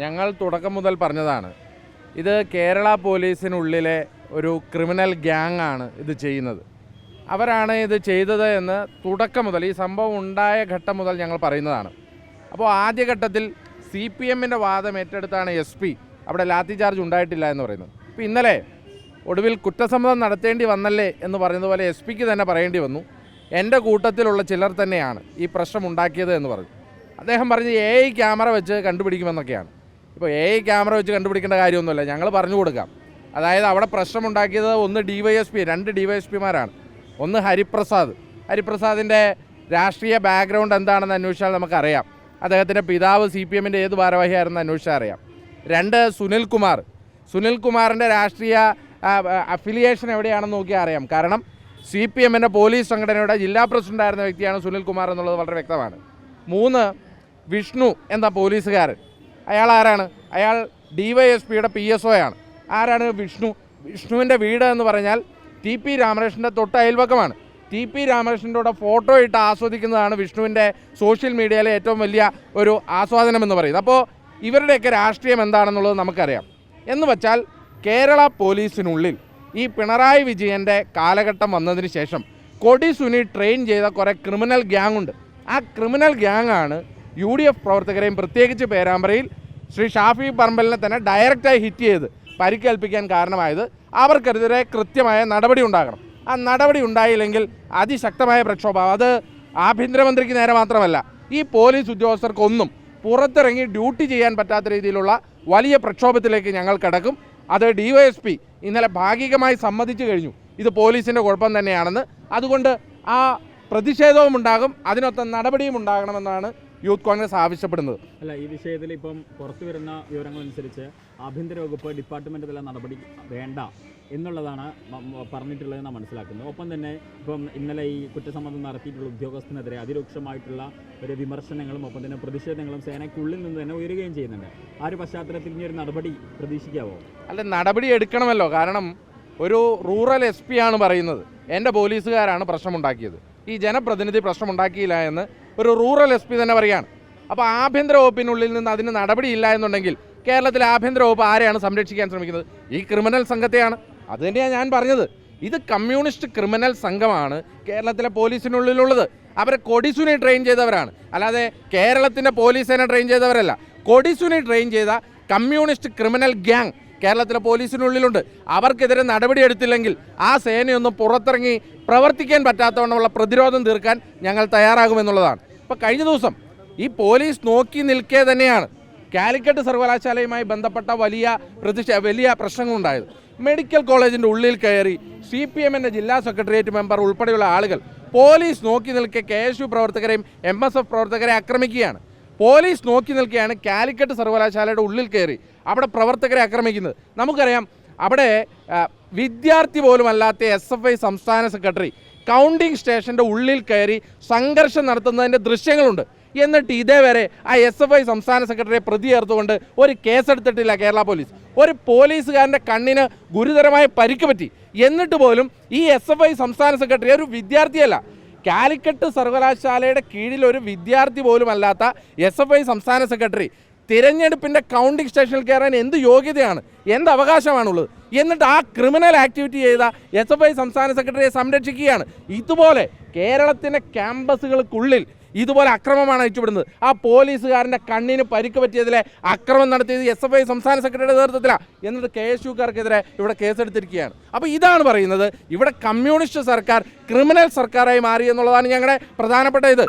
ഞങ്ങൾ തുടക്കം മുതൽ പറഞ്ഞതാണ്. ഇത് കേരള പോലീസിനുള്ളിലെ ഒരു ക്രിമിനൽ ഗ്യാങ് ആണ് ഇത് ചെയ്യുന്നത്. അവരാണ് ഇത് ചെയ്തത് എന്ന് തുടക്കം മുതൽ ഈ സംഭവം ഉണ്ടായ ഘട്ടം മുതൽ ഞങ്ങൾ പറയുന്നതാണ്. അപ്പോൾ ആദ്യഘട്ടത്തിൽ സി പി എമ്മിന്റെ വാദം ഏറ്റെടുത്താണ് എസ് പി. അവിടെ ലാത്തി ചാർജ് ഉണ്ടായിട്ടില്ല എന്ന് പറയുന്നത്. അപ്പോൾ ഇന്നലെ ഒടുവിൽ കുറ്റസമ്മതം നടത്തേണ്ടി വന്നല്ലേ എന്ന് പറയുന്നത് പോലെ എസ് പിക്ക് തന്നെ പറയേണ്ടി വന്നു. എന്റെ കൂട്ടത്തിലുള്ള ചിലർ തന്നെയാണ് ഈ പ്രശ്നം ഉണ്ടാക്കിയത് എന്ന് പറഞ്ഞു. അദ്ദേഹം പറഞ്ഞ് എ ഐ ക്യാമറ വെച്ച് കണ്ടുപിടിക്കുമെന്നൊക്കെയാണ്. ഇപ്പോൾ എ ഐ ക്യാമറ വെച്ച് കണ്ടുപിടിക്കേണ്ട കാര്യമൊന്നുമില്ല. ഞങ്ങൾ പറഞ്ഞു കൊടുക്കാം. അതായത് അവിടെ പ്രശ്നമുണ്ടാക്കിയത് ഒന്ന് ഡി വൈ എസ് പി രണ്ട് ഡി വൈ എസ് പിമാരാണ് ഒന്ന് ഹരിപ്രസാദ്. ഹരിപ്രസാദിന്റെ രാഷ്ട്രീയ ബാക്ക്ഗ്രൗണ്ട് എന്താണെന്ന് അന്വേഷിച്ചാൽ നമുക്കറിയാം. അദ്ദേഹത്തിന്റെ പിതാവ് സി പി എമ്മിന്റെ ഏത് ഭാരവാഹിയായിരുന്നു അന്വേഷിച്ചാൽ അറിയാം. രണ്ട് സുനിൽ കുമാർ. സുനിൽ കുമാറിന്റെ രാഷ്ട്രീയ അഫിലിയേഷൻ എവിടെയാണെന്ന് നോക്കിയാൽ അറിയാം. കാരണം സി പി എമ്മിന്റെ പോലീസ് സംഘടനയുടെ ജില്ലാ പ്രസിഡന്റായിരുന്ന വ്യക്തിയാണ് സുനിൽ കുമാർ എന്നുള്ളത് വളരെ വ്യക്തമാണ്. മൂന്ന് വിഷ്ണു എന്ന പോലീസുകാരൻ. അയാൾ ആരാണ്? അയാൾ ഡി വൈ എസ് പിയുടെ പി എസ് ഒ ആണ്. ആരാണ് വിഷ്ണു? വിഷ്ണുവിന്റെ വീട് എന്ന് പറഞ്ഞാൽ ടി പി രാമകൃഷ്ണന്റെ തൊട്ട് അയൽവക്കമാണ്. ടി പി രാമകൃഷ്ണന്റെ ഫോട്ടോ ഇട്ട് ആസ്വദിക്കുന്നതാണ് വിഷ്ണുവിന്റെ സോഷ്യൽ മീഡിയയിലെ ഏറ്റവും വലിയ ഒരു ആസ്വാദനം എന്ന് പറയുന്നത്. അപ്പോൾ ഇവരുടെയൊക്കെ രാഷ്ട്രീയം എന്താണെന്നുള്ളത് നമുക്കറിയാം. എന്ന് വച്ചാൽ കേരള പോലീസിനുള്ളിൽ ഈ പിണറായി വിജയന്റെ കാലഘട്ടം വന്നതിന് ശേഷം കൊടി സുനി ട്രെയിൻ ചെയ്ത കുറേ ക്രിമിനൽ ഗ്യാങ് ഉണ്ട് ആ ക്രിമിനൽ ഗ്യാങ് ആണ് യു ഡി എഫ് പ്രവർത്തകരെയും പ്രത്യേകിച്ച് പേരാമ്പ്രയിൽ ശ്രീ ഷാഫി പറമ്പലിനെ തന്നെ ഡയറക്റ്റായി ഹിറ്റ് ചെയ്ത് പരിക്കേൽപ്പിക്കാൻ കാരണമായത് അവർക്കെതിരെ കൃത്യമായ നടപടി ഉണ്ടാകണം. ആ നടപടി ഉണ്ടായില്ലെങ്കിൽ അതിശക്തമായ പ്രക്ഷോഭം. അത് ആഭ്യന്തരമന്ത്രിക്ക് നേരെ മാത്രമല്ല ഈ പോലീസ് ഉദ്യോഗസ്ഥർക്കൊന്നും പുറത്തിറങ്ങി ഡ്യൂട്ടി ചെയ്യാൻ പറ്റാത്ത രീതിയിലുള്ള വലിയ പ്രക്ഷോഭത്തിലേക്ക് ഞങ്ങൾ കിടക്കും. അത് ഡി വൈ എസ് പി ഇന്നലെ ഭാഗികമായി സമ്മതിച്ചു കഴിഞ്ഞു. ഇത് പോലീസിന്റെ കുഴപ്പം തന്നെയാണെന്ന്. അതുകൊണ്ട് ആ പ്രതിഷേധവും ഉണ്ടാകും അതിനൊത്ത നടപടിയും ഉണ്ടാകണമെന്നാണ് യൂത്ത് കോൺഗ്രസ് ആവശ്യപ്പെടുന്നത്. അല്ല ഈ വിഷയത്തിൽ ഇപ്പം പുറത്തു വരുന്ന വിവരങ്ങൾ അനുസരിച്ച് ആഭ്യന്തര വകുപ്പ് ഡിപ്പാർട്ട്മെന്റ് തല നടപടി വേണ്ട എന്നുള്ളതാണ് പറഞ്ഞിട്ടുള്ളതെന്ന് മനസ്സിലാക്കുന്നത്. ഒപ്പം തന്നെ ഇപ്പം ഇന്നലെ ഈ കുറ്റസമ്മതം നടത്തിയിട്ടുള്ള ഉദ്യോഗസ്ഥനെതിരെ അതിരൂക്ഷമായിട്ടുള്ള ഒരു വിമർശനങ്ങളും ഒപ്പം തന്നെ പ്രതിഷേധങ്ങളും സേനയ്ക്കുള്ളിൽ നിന്ന് തന്നെ ഉയരുകയും ചെയ്യുന്നുണ്ട്. ആ ഒരു പശ്ചാത്തലത്തിൽ ഇനി ഒരു നടപടി പ്രതീക്ഷിക്കാവോ? അല്ല നടപടി എടുക്കണമല്ലോ. കാരണം ഒരു റൂറൽ എസ് പി ആണ് പറയുന്നത്. എന്റെ പോലീസുകാരാണ് പ്രശ്നമുണ്ടാക്കിയത്. ഈ ജനപ്രതിനിധി പ്രശ്നമുണ്ടാക്കിയില്ല എന്ന് ഒരു റൂറൽ എസ് പി തന്നെ പറയുകയാണ്. അപ്പോൾ ആഭ്യന്തര വകുപ്പിനുള്ളിൽ നിന്ന് അതിന് നടപടിയില്ല എന്നുണ്ടെങ്കിൽ കേരളത്തിലെ ആഭ്യന്തര വകുപ്പ് ആരെയാണ് സംരക്ഷിക്കാൻ ശ്രമിക്കുന്നത്? ഈ ക്രിമിനൽ സംഘത്തെയാണ്. അത് തന്നെയാണ് ഞാൻ പറഞ്ഞത്. ഇത് കമ്മ്യൂണിസ്റ്റ് ക്രിമിനൽ സംഘമാണ് കേരളത്തിലെ പോലീസിനുള്ളിലുള്ളത്. അവരെ കൊടിസുനി ട്രെയിൻ ചെയ്തവരാണ്. അല്ലാതെ കേരളത്തിന്റെ പോലീസിനെ ട്രെയിൻ ചെയ്തവരല്ല. കൊടിസുനി ട്രെയിൻ ചെയ്ത കമ്മ്യൂണിസ്റ്റ് ക്രിമിനൽ ഗ്യാങ് കേരളത്തിലെ പോലീസിനുള്ളിലുണ്ട്. അവർക്കെതിരെ നടപടിയെടുത്തില്ലെങ്കിൽ ആ സേനയൊന്നും പുറത്തിറങ്ങി പ്രവർത്തിക്കാൻ പറ്റാത്തവണ്ണമുള്ള പ്രതിരോധം തീർക്കാൻ ഞങ്ങൾ തയ്യാറാകുമെന്നുള്ളതാണ്. ഇപ്പോൾ കഴിഞ്ഞ ദിവസം ഈ പോലീസ് നോക്കി നിൽക്കേ തന്നെയാണ് കാലിക്കറ്റ് സർവകലാശാലയുമായി ബന്ധപ്പെട്ട വലിയ പ്രതിഷേ വലിയ പ്രശ്നങ്ങളുണ്ടായത്. മെഡിക്കൽ കോളേജിന്റെ ഉള്ളിൽ കയറി സി പി എമ്മിന്റെ ജില്ലാ സെക്രട്ടേറിയറ്റ് മെമ്പർ ഉൾപ്പെടെയുള്ള ആളുകൾ പോലീസ് നോക്കി നിൽക്കെ കെ എസ് യു പ്രവർത്തകരെയും എം എസ് എഫ് പ്രവർത്തകരെ ആക്രമിക്കുകയാണ്. പോലീസ് നോക്കി നിൽക്കുകയാണ് കാലിക്കറ്റ് സർവകലാശാലയുടെ ഉള്ളിൽ കയറി. അവിടെ പ്രവർത്തകരെ ആക്രമിക്കുന്നത്. നമുക്കറിയാം അവിടെ വിദ്യാർത്ഥി പോലും അല്ലാത്ത എസ് എഫ് ഐ സംസ്ഥാന സെക്രട്ടറി കൗണ്ടിംഗ് സ്റ്റേഷന്റെ ഉള്ളിൽ കയറി സംഘർഷം നടത്തുന്നതിന്റെ ദൃശ്യങ്ങളുണ്ട്. എന്നിട്ട് ഇതേവരെ ആ എസ് എഫ് ഐ സംസ്ഥാന സെക്രട്ടറിയെ പ്രതി ചേർത്തുകൊണ്ട് ഒരു കേസെടുത്തിട്ടില്ല കേരള പോലീസ്. ഒരു പോലീസുകാരന്റെ കണ്ണിന് ഗുരുതരമായ പരിക്ക് പറ്റി. എന്നിട്ട് പോലും ഈ എസ് എഫ് ഐ സംസ്ഥാന സെക്രട്ടറി ഒരു വിദ്യാർത്ഥിയല്ല. കാലിക്കറ്റ് സർവകലാശാലയുടെ കീഴിൽ ഒരു വിദ്യാർത്ഥി പോലും അല്ലാത്ത എസ് എഫ് ഐ സംസ്ഥാന സെക്രട്ടറി തിരഞ്ഞെടുപ്പിന്റെ കൗണ്ടിംഗ് സ്റ്റേഷനിൽ കയറാൻ എന്ത് യോഗ്യതയാണ്? എന്ത് അവകാശമാണുള്ളത്? എന്നിട്ട് ആ ക്രിമിനൽ ആക്ടിവിറ്റി ചെയ്ത എസ് എഫ് ഐ സംസ്ഥാന സെക്രട്ടറിയെ സംരക്ഷിക്കുകയാണ്. ഇതുപോലെ കേരളത്തിന്റെ ക്യാമ്പസുകൾക്കുള്ളിൽ ഇതുപോലെ അക്രമമാണ് അയച്ചുവിടുന്നത്. ആ പോലീസുകാരന്റെ കണ്ണിന് പരിക്ക് പറ്റിയതിലെ അക്രമം നടത്തിയത് എസ് എഫ് ഐ സംസ്ഥാന സെക്രട്ടറിയുടെ നേതൃത്വത്തിലാണ് എന്നിട്ട് കെ എസ് യുക്കാർക്കെതിരെ ഇവിടെ കേസെടുത്തിരിക്കുകയാണ്. അപ്പോൾ ഇതാണ് പറയുന്നത് ഇവിടെ കമ്മ്യൂണിസ്റ്റ് സർക്കാർ ക്രിമിനൽ സർക്കാരായി മാറി എന്നുള്ളതാണ് ഞങ്ങളുടെ പ്രധാനപ്പെട്ട ഇത്.